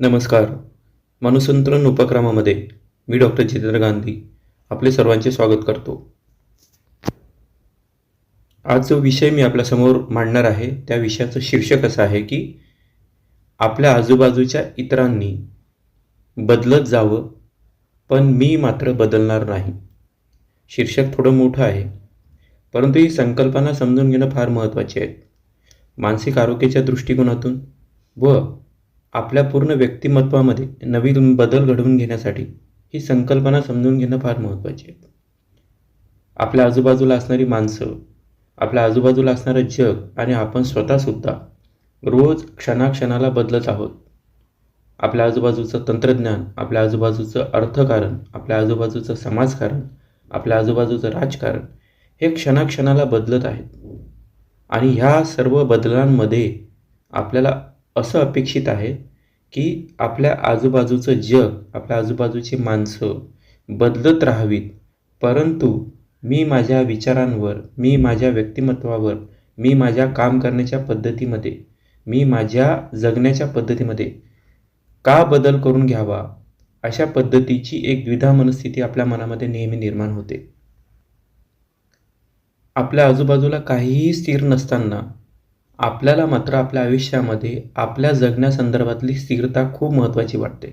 नमस्कार. मनुसंतरण उपक्रमामध्ये मी डॉक्टर जितेंद्र गांधी आपले सर्वांचे स्वागत करतो. आज जो विषय मी आपल्यासमोर मांडणार आहे त्या विषयाचं शीर्षक असं आहे की आपल्या आजूबाजूच्या इतरांनी बदलत जावं पण मी मात्र बदलणार नाही. शीर्षक थोडं मोठं आहे परंतु ही संकल्पना समजून घेणं फार महत्त्वाची आहे. मानसिक आरोग्याच्या दृष्टिकोनातून व आपल्या पूर्ण व्यक्तिमत्वामध्ये नवीन बदल घडवून घेण्यासाठी ही संकल्पना समजून घेणं फार महत्त्वाची आहे. आपल्या आजूबाजूला असणारी माणसं आपल्या आजूबाजूला असणारं जग आणि आपण स्वतःसुद्धा रोज क्षणाक्षणाला बदलत आहोत. आपल्या आजूबाजूचं तंत्रज्ञान आपल्या आजूबाजूचं अर्थकारण आपल्या आजूबाजूचं समाजकारण आपल्या आजूबाजूचं राजकारण हे क्षणाक्षणाला बदलत आहेत. आणि ह्या सर्व बदलांमध्ये आपल्याला असं अपेक्षित आहे की आपल्या आजूबाजूचं जग आपल्या आजूबाजूची माणसं बदलत राहावीत. परंतु मी माझ्या विचारांवर मी माझ्या व्यक्तिमत्वावर मी माझ्या काम करण्याच्या पद्धतीमध्ये मी माझ्या जगण्याच्या पद्धतीमध्ये का बदल करून घ्यावा? अशा पद्धतीची एक द्विधा मनस्थिती आपल्या मनामध्ये नेहमी निर्माण होते. आपल्या आजूबाजूला काहीही स्थिर नसताना आपल्याला मात्र आपल्या आयुष्यामध्ये आपल्या जगण्यासंदर्भातली स्थिरता खूप महत्त्वाची वाटते.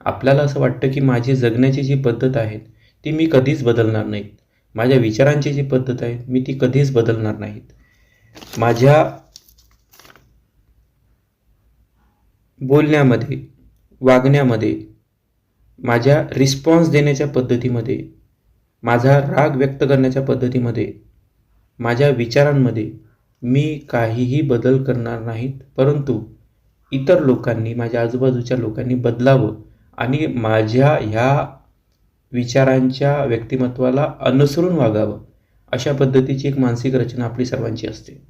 आपल्याला असं वाटतं की माझी जगण्याची जी पद्धत आहे ती मी कधीच बदलणार नाहीत. माझ्या विचारांची जी पद्धत आहे मी ती कधीच बदलणार नाहीत. माझ्या बोलण्यामध्ये वागण्यामध्ये माझ्या रिस्पॉन्स देण्याच्या पद्धतीमध्ये माझा राग व्यक्त करण्याच्या पद्धतीमध्ये माझ्या विचारांमध्ये मी काहीही बदल करणार नाहीत परंतु इतर लोकांनी माझ्या आजूबाजूच्या लोकांनी बदलावं आणि माझ्या ह्या विचारांच्या व्यक्तिमत्वाला अनुसरून वागावं अशा पद्धतीची एक मानसिक रचना आपली सर्वांची असते.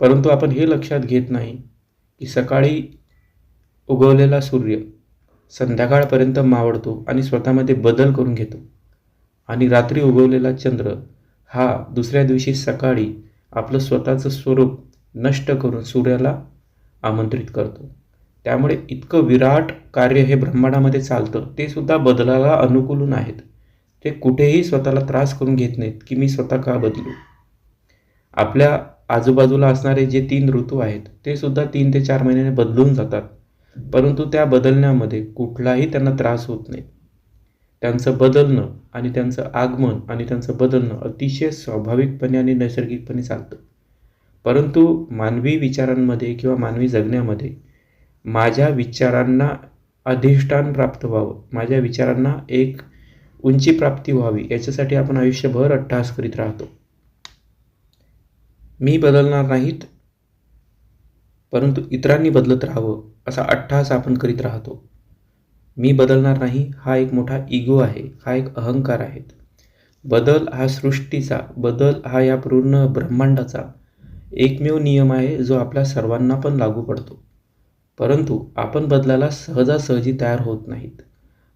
परंतु आपण हे लक्षात घेत नाही की सकाळी उगवलेला सूर्य संध्याकाळपर्यंत मावळतो आणि स्वतःमध्ये बदल करून घेतो आणि रात्री उगवलेला चंद्र हा दुसऱ्या दिवशी सकाळी आपलं स्वतःचं स्वरूप नष्ट करून सूर्याला आमंत्रित करतो. त्यामुळे इतकं विराट कार्य हे ब्रह्मांडामध्ये चालतं ते सुद्धा बदलाला अनुकूलून आहेत. ते कुठेही स्वतःला त्रास करून घेत नाहीत की मी स्वतः का बदलू? आपल्या आजूबाजूला असणारे जे तीन ऋतू आहेत ते सुद्धा तीन ते चार महिन्याने बदलून जातात. परंतु त्या बदलण्यामध्ये कुठलाही त्यांना त्रास होत नाही. त्यांचं बदलणं आणि त्यांचं आगमन आणि त्यांचं बदलणं अतिशय स्वाभाविकपणे आणि नैसर्गिकपणे चालतं. परंतु मानवी विचारांमध्ये किंवा मानवी जगण्यामध्ये माझ्या विचारांना अधिष्ठान प्राप्त व्हावं माझ्या विचारांना एक उंची प्राप्ती व्हावी याच्यासाठी आपण आयुष्यभर अट्टहास करीत राहतो. मी बदलणार नाहीत परंतु इतरांनी बदलत राहावं असा अट्टहास आपण करीत राहतो. मी बदलणार नाही हा एक मोठा इगो आहे हा एक अहंकार आहे. बदल हा सृष्टीचा बदल हा या पूर्ण ब्रह्मांडाचा एकमेव नियम आहे जो आपल्या सर्वांना पण लागू पडतो. परंतु आपण बदलाला सहजासहजी तयार होत नाहीत.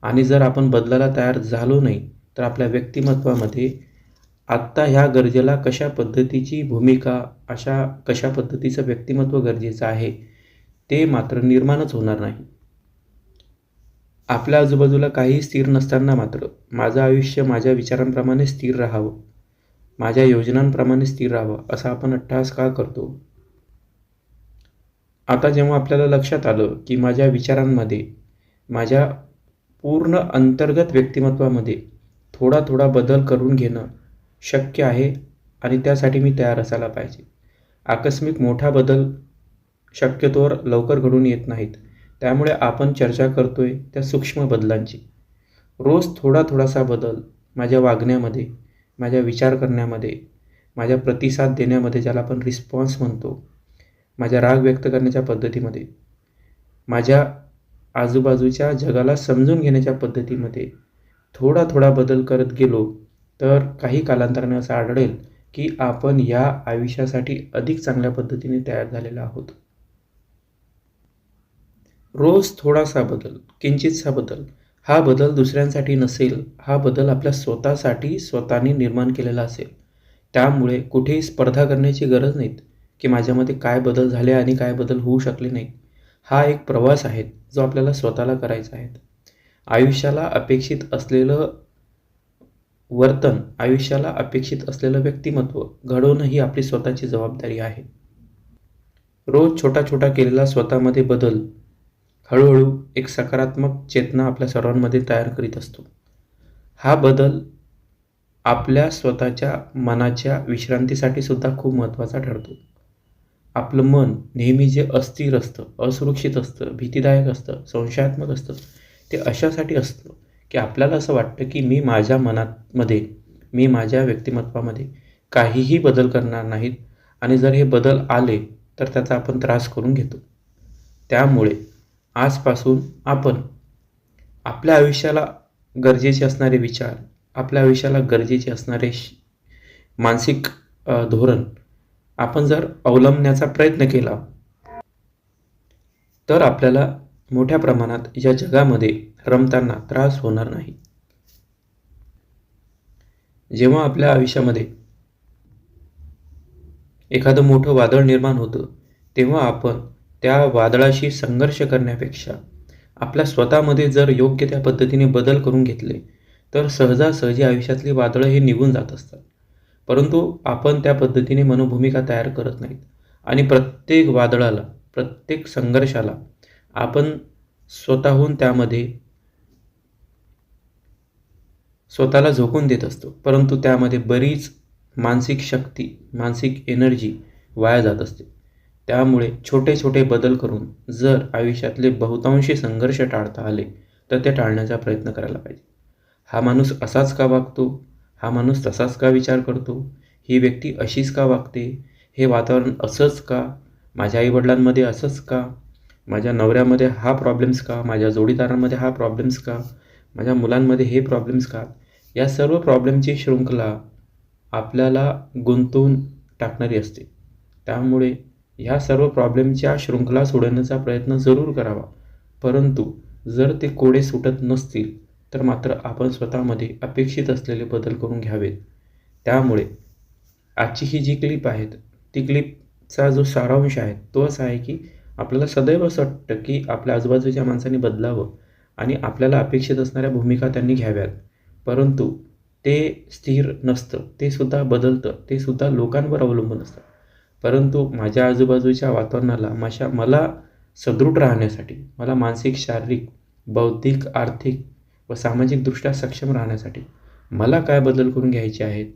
आणि जर आपण बदलाला तयार झालो नाही तर आपल्या व्यक्तिमत्वामध्ये आत्ता ह्या गरजेला कशा पद्धतीची भूमिका अशा कशा पद्धतीचं व्यक्तिमत्व गरजेचं आहे ते मात्र निर्माणच होणार नाही. आपल्या आजूबाजूला काही स्थिर नसताना मात्र माझं आयुष्य माझ्या विचारांप्रमाणे स्थिर राहावं. माझ्या योजनांप्रमाणे स्थिर राहावं असा आपण अट्टहास का करतो? आता जेव्हा आपल्याला लक्षात आलं की माझ्या विचारांमध्ये माझ्या पूर्ण अंतर्गत व्यक्तिमत्वामध्ये थोडा थोडा बदल करून घेणं शक्य आहे आणि त्यासाठी मी तयार असायला पाहिजे. आकस्मिक मोठा बदल शक्यतोवर लवकर घडून येत नाहीत. त्यामुळे आपण चर्चा करतोय त्या सूक्ष्म बदलांची. रोज थोडा थोडासा बदल माझ्या वागण्यामध्ये माझ्या विचार करण्यामध्ये माझ्या प्रतिसाद देण्यामध्ये ज्याला आपण रिस्पॉन्स म्हणतो माझ्या राग व्यक्त करण्याच्या पद्धतीमध्ये माझ्या आजूबाजूच्या जगाला समजून घेण्याच्या पद्धतीमध्ये थोडा थोडा बदल करत गेलो तर काही कालांतराने असं आढळेल की आपण या आयुष्यासाठी अधिक चांगल्या पद्धतीने तयार झालेला आहोत. रोज थोडासा बदल किंचितसा बदल. हा बदल दुसऱ्यांसाठी नसेल हा बदल आपल्या स्वतःसाठी स्वतःने निर्माण केलेला असेल. त्यामुळे कुठेही स्पर्धा करण्याची गरज नाहीत की माझ्यामध्ये काय बदल झाले आणि काय बदल होऊ शकले नाहीत. हा एक प्रवास आहे जो आपल्याला स्वतःला करायचा आहे. आयुष्याला अपेक्षित असलेलं वर्तन आयुष्याला अपेक्षित असलेलं व्यक्तिमत्व घडवणं ही आपली स्वतःची जबाबदारी आहे. रोज छोटा छोटा केलेला स्वतःमध्ये बदल हळूहळू एक सकारात्मक चेतना आपल्या सर्वांमध्ये तयार करीत असतो. हा बदल आपल्या स्वतःच्या मनाच्या विश्रांतीसाठी सुद्धा खूप महत्त्वाचा ठरतो. आपलं मन नेहमी जे अस्थिर असतं असुरक्षित असतं भीतीदायक असतं संशयात्मक असतं ते अशासाठी असतं की आपल्याला असं वाटतं की मी माझ्या मनामध्ये मी माझ्या व्यक्तिमत्वामध्ये काहीही बदल करणार नाहीत आणि जर हे बदल आले तर त्याचा आपण त्रास करून घेतो. त्यामुळे आजपासून आपण आपल्या आयुष्याला गरजेचे असणारे विचार आपल्या आयुष्याला गरजेचे असणारे मानसिक धोरण आपण जर अवलंबण्याचा प्रयत्न केला तर आपल्याला मोठ्या प्रमाणात या जगामध्ये रमताना त्रास होणार नाही. जेव्हा आपल्या आयुष्यामध्ये एखादं मोठं वादळ निर्माण होतं तेव्हा आपण त्या वादळाशी संघर्ष करण्यापेक्षा आपल्या स्वतःमध्ये जर योग्य त्या पद्धतीने बदल करून घेतले तर सहजासहजी आयुष्यातली वादळं हे निघून जात असतात. परंतु आपण त्या पद्धतीने मनोभूमिका तयार करत नाहीत आणि प्रत्येक वादळाला प्रत्येक संघर्षाला आपण स्वतःहून त्यामध्ये स्वतःला झोकून देत असतो. परंतु त्यामध्ये बरीच मानसिक शक्ती मानसिक एनर्जी वाया जात असते. त्यामुळे छोटे छोटे बदल करून जर आयुष्यातले बहुतांशी संघर्ष टाळता आले तर ते टाळण्याचा प्रयत्न करायला पाहिजे. हा माणूस असाच का वागतो? हा माणूस तसाच का विचार करतो? ही व्यक्ती अशीच का वागते? हे वातावरण असंच का? माझ्या आईवडिलांमध्ये असंच का? माझ्या नवऱ्यामध्ये हा प्रॉब्लेम्स का? माझ्या जोडीदारांमध्ये हा प्रॉब्लेम्स का? माझ्या मुलांमध्ये हे प्रॉब्लेम्स का? या सर्व प्रॉब्लेमची शृंखला आपल्याला गुंतवून टाकणारी असते. त्यामुळे ह्या सर्व प्रॉब्लेमच्या शृंखला सोडवण्याचा प्रयत्न जरूर करावा. परंतु जर ते कोडे सुटत नसतील तर मात्र आपण स्वतःमध्ये अपेक्षित असलेले बदल करून घ्यावेत. त्यामुळे आजची ही जी क्लिप आहेत ती क्लिपचा जो सारांश आहे तो असा आहे की आपल्याला सदैव असं वाटतं की आपल्या आजूबाजूच्या माणसांनी बदलावं आणि आपल्याला अपेक्षित असणाऱ्या भूमिका त्यांनी घ्याव्यात. परंतु ते स्थिर नसतं ते सुद्धा बदलतं ते सुद्धा लोकांवर अवलंबून असतं. परंतु माझ्या आजूबाजूच्या वातावरणाला माझ्या मला सदृढ राहण्यासाठी मला मानसिक शारीरिक बौद्धिक आर्थिक व सामाजिकदृष्ट्या सक्षम राहण्यासाठी मला काय बदल करून घ्यायचे आहेत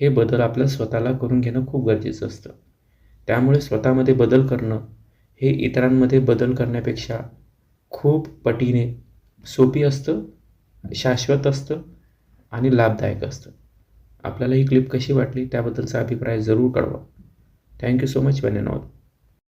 हे बदल आपल्या स्वतःला करून घेणं खूप गरजेचं असतं. त्यामुळे स्वतःमध्ये बदल करणं हे इतरांमध्ये बदल करण्यापेक्षा खूप पटीने सोपी असतं शाश्वत असतं आणि लाभदायक असतं. आपल्याला ही क्लिप कशी वाटली त्याबद्दलचा अभिप्राय जरूर कळवा. Thank you so much, one and all.